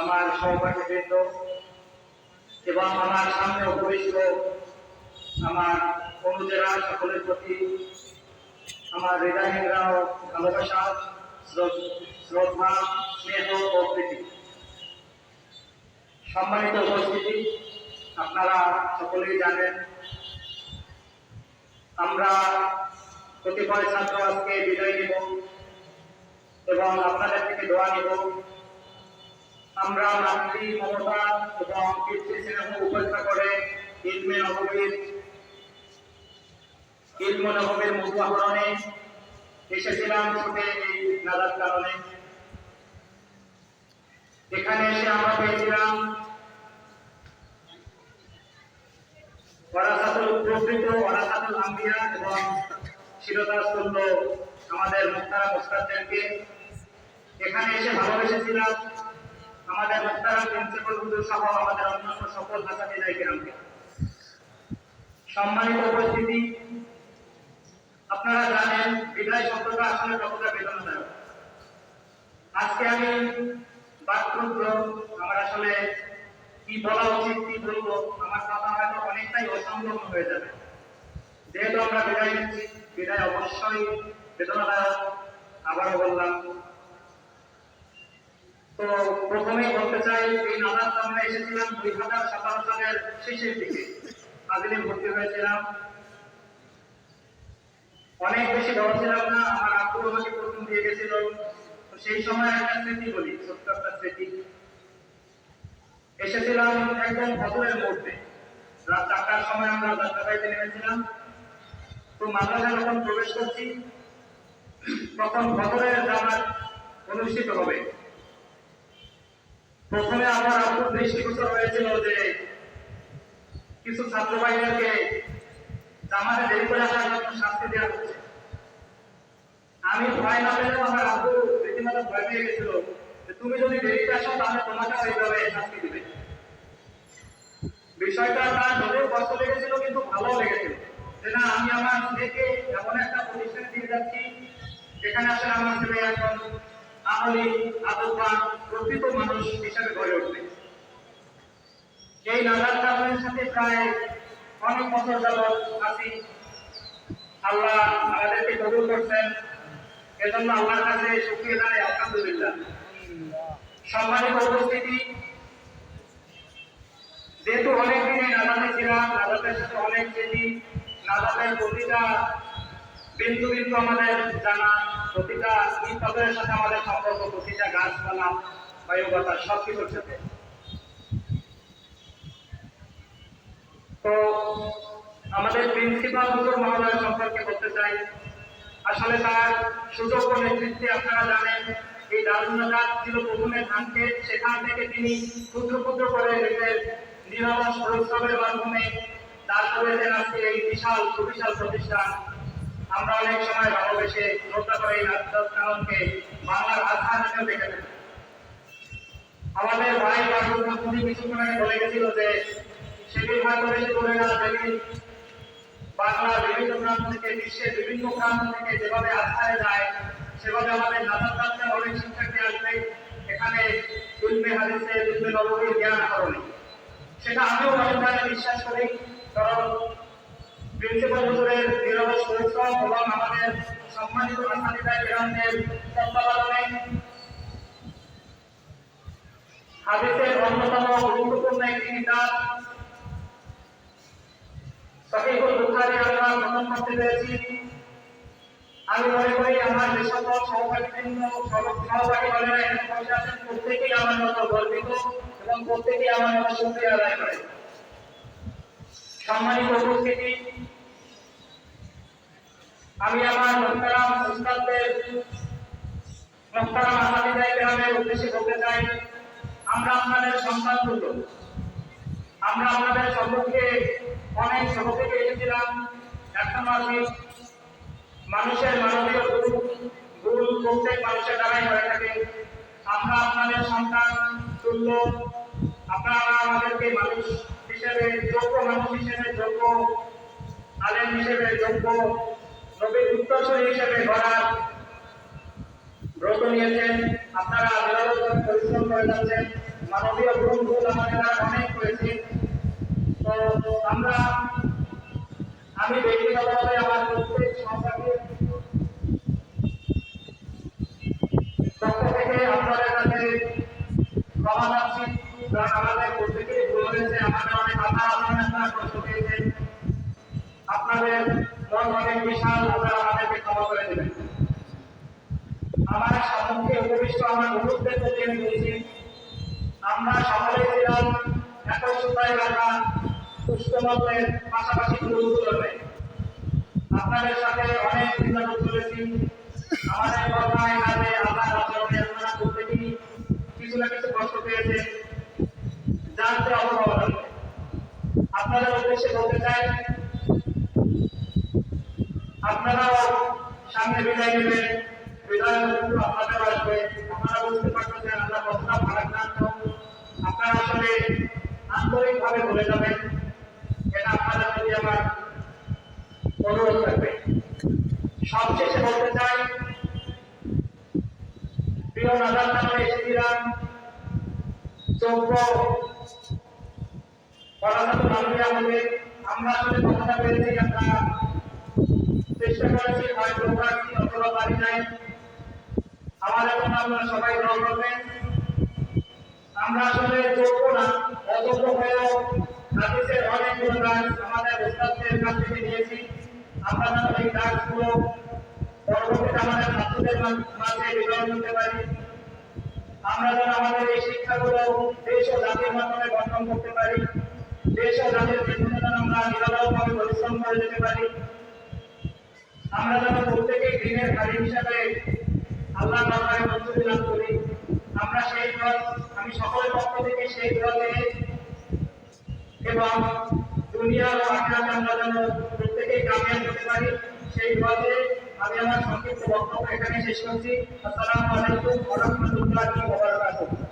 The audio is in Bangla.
আমার সহপাঠীবৃন্দ এবং আমার সামনে উপবিষ্ট আমার অনুজেরা সকলের প্রতি আমার হৃদয়হীনরা ভালোবাসা শ্রদ্ধা স্নেহ ও প্রীতি। সম্মানিত উপস্থিতি আপনারা সকলেই জানেন। আমরা কতিপয় ছাত্র আজকে বিদায় নিব। এবং আপনাদের থেকে দোয়া নিব। আমরা মাতৃ মমতা এবং পিতৃ স্নেহ উপেক্ষা করে ইলমে নবমীর, ইলম নবমীর মধু আহরণে এসেছিলাম ছুটে এই নাদার কারণে। এখানে এসে আমরা পেয়েছিলাম ওরাসাতুল প্রকৃত ওরাসাতুল আম্বিয়া এবং শিরোদার আমাদের মুক্তারা মোস্তাদদেরকে এখানে এসে ভালোবেসেছিলাম। আমাদের মুক্তারা প্রিন্সিপাল হুজুর সহ আমাদের অন্যান্য সকল ভাষা বিদায় গ্রামকে সম্মানিত উপস্থিতি, আপনারা জানেন, বিদায় শব্দটা আসলে কতটা বেদনাদায়ক। আজকে আমি বাক্রুদ্ধ আমার আসলে কি বলা উচিত, কি বলব, আমার কথা হয়তো অনেকটাই অসম্ভব হয়ে যাবে। যেহেতু আমরা বিদায় নিচ্ছি, বিদায় অবশ্যই বেদনাদায়ক, আবারও বললাম। তো প্রথমেই বলতে চাই, এই নাদার আমরা এসেছিলাম দুই হাজার সতেরো সালের শেষের দিকে। আদিলে ভর্তি হয়েছিলাম। অনেক বেশি বড় ছিলাম না, আমার আব্বু আমাকে প্রথম দিয়ে গেছিল। সেই সময় একটা স্মৃতি বলি, ছোট্ট একটা স্মৃতি। এসেছিলাম একদম ফজরের মধ্যে। রাত চারটার সময় আমরা যাত্রাবাড়িতে নেমেছিলাম। তো মাদ্রাসায় যখন প্রবেশ করছি তখন ফজরের জামাত অনুষ্ঠিত হবে। প্রথমে আমার আব্বুর দৃষ্টিগোচর হয়েছিল যে কিছু ছাত্র ভাইদেরকে জামাতে দেরি করে আসার জন্য শাস্তি দেওয়া হচ্ছে। আমি ভয় না পেলেও আমার আব্বু রীতিমতো ভয় পেয়ে গেছিল তুমি যদি দেরিতে আসো, তাহলে তোমাকে এইভাবে শাস্তি দিবে। বিষয়টা তার যদিও কষ্ট লেগেছিল, কিন্তু ভালো লেগেছিল। যে আমি আমার ছেলেকে এমন একটা দিয়ে যাচ্ছি, যেখানে আমার ছেলে এখন প্রকৃত মানুষ হিসাবে গড়ে উঠবে। এই নাজার কারণের সাথে প্রায় অনেক বছর আছি। আল্লাহ আমাদেরকে কবুল করছেন। এজন্য আল্লাহর কাছে শুকরিয়া আলহামদুলিল্লাহ। সম্মানিত উপস্থিতি, যেহেতু অনেক দিনে নাজাতে ছিলাম নাজাতের সাথে অনেক স্মৃতি নাজাতের প্রতিটা বিন্দু বিন্দু আমাদের জানা, প্রতিটা ইস্তরের সাথে আমাদের সম্পর্ক, প্রতিটা গাছপালা বায়ু বাতাস সব কিছুর সাথে তো আমাদের প্রিন্সিপাল হুজুর মহোদয় সম্পর্কে বলতে চাই, আসলে তার সুযোগ্য নেতৃত্বে আপনারা জানেন, এই দারুণাঘাট ছিল প্রথমে ধানকে, সেখান থেকে তিনি ক্ষুদ্র ক্ষুদ্র করে নিজের নিরলস পরিশ্রমের মাধ্যমে দাঁড় করেছেন আজকে এই বিশাল, সুবিশাল প্রতিষ্ঠান, আমরা অনেক সময় ভালোবেসে শ্রদ্ধা করে এই বাংলার আধার হিসেবে দেখে থাকি। আমাদের ভাই মধ্যে কিছুক্ষণ আগে বলে গেছিল যে, সেদিন হয়তো বেশি করে না। যেদিন বাংলার বিভিন্ন প্রান্ত থেকে, বিশ্বের বিভিন্ন প্রান্ত থেকে যেভাবে আস্থায় যায় সেভাবে আমাদের নাতার কাছে অনেক শিক্ষার্থী আসবে। এখানে ইলমে হাদিসে ইলমে নবমীর জ্ঞান আহরণে। সেটা আমিও অনেকভাবে বিশ্বাস করি। কারণ প্রিন্সিপাল হুজুরের নিরবস পরিশ্রম এবং আমাদের সম্মানিত আসামিদায় গ্রামদের তত্ত্বাবধানে হাদিসের অন্যতম গুরুত্বপূর্ণ একটি কিতাব সহিহুল বুখারী আমি মনে করি আমার যে সকল সহপাঠীবৃন্দ প্রত্যেকেই আমার মতো গর্বিত এবং প্রত্যেকেই আমার মতো শুক্রিয়া আদায় করে। সম্মানিত উপস্থিতি। আমি আমার মোহতারাম উস্তাদদের মোহতারাম আসামিদাই গ্রামের উদ্দেশ্যে বলতে চাই, আমরা আপনাদের সন্তান তুল্য। আমরা আপনাদের সম্মুখে অনেক ছোট থেকে এসেছিলাম একটা মাসিক মানুষের মানবীয় গুরু গুণ প্রত্যেক মানুষের দ্বারাই হয়ে থাকে। আমরা আপনাদের সন্তান তুল্য। আপনারা আমাদেরকে মানুষ হিসেবে যোগ্য মানুষ হিসেবে যোগ্য, আলেম হিসেবে যোগ্য, নবীর উত্তরসূরি হিসেবে গড়ার ব্রত নিয়েছেন, আপনারা নিরবতা পরিশ্রম করে যাচ্ছেন, মানবীয় গুণগুলো আমাদের অনেক করেছে তো আমরা, আমি ব্যক্তিগতভাবে আমার প্রত্যেক সংস্থাকে পক্ষ থেকে আপনাদের কাছে ক্ষমা চাচ্ছি। আপনাদের আমার সকলে ছিলাম একই সুতায় রাখা পুষ্পমতের পাশাপাশি আপনাদের সাথে অনেক বিনোদন করেছি আমাদের প্রত্যেকেই কিছু না কিছু কষ্ট পেয়েছে জানতে অবগত আপনাদের উদ্দেশ্যে বলতে চাই, আপনারাও সামনে বিদায় নেবেন বলে যাবেন, এটা আপনাদের প্রতি আমার অনুরোধ থাকবে। সবশেষে বলতে চাই, প্রিয় নাদার নামে এসেছিলাম আমরা আসলে কথাটা পেয়েছি আমরা চেষ্টা করেছি নাই। আমাদের জন্য আপনারা সবাই দোয়া করবেন। আমরা আসলে যোগ্য হয়েও হাদিসের অনেকগুলো গাছ আমাদের ওস্তাদদের কাছ আমরা এই গাছগুলো পরবর্তীতে আমাদের ছাত্রদের মাঝে বিতরণ করতে পারি। আমরা যেন আমাদের এই শিক্ষাগুলো দেশ ও জাতির মাধ্যমে বন্টন করতে পারি। ও জাতির পেছনে আমরা নিরলসভাবে পরিশ্রম করে যেতে পারি। আমরা যেন প্রত্যেকেই দিনের খালি হিসাবে আল্লাহ দরবারে মঞ্জুরি লাভ করি। আমরা সেই পথ, আমি সকলের পক্ষ থেকে সেই পথে এবং দুনিয়া ও আখেরাতে আমরা যেন প্রত্যেকেই কামিয়াব হতে পারি, সেই পথে আমি আমার সংক্ষিপ্ত বক্তব্য এখানে শেষ করছি। আসসালামু আলাইকুম ওয়া রাহমাতুল্লাহি ওয়া বারাকাতুহু।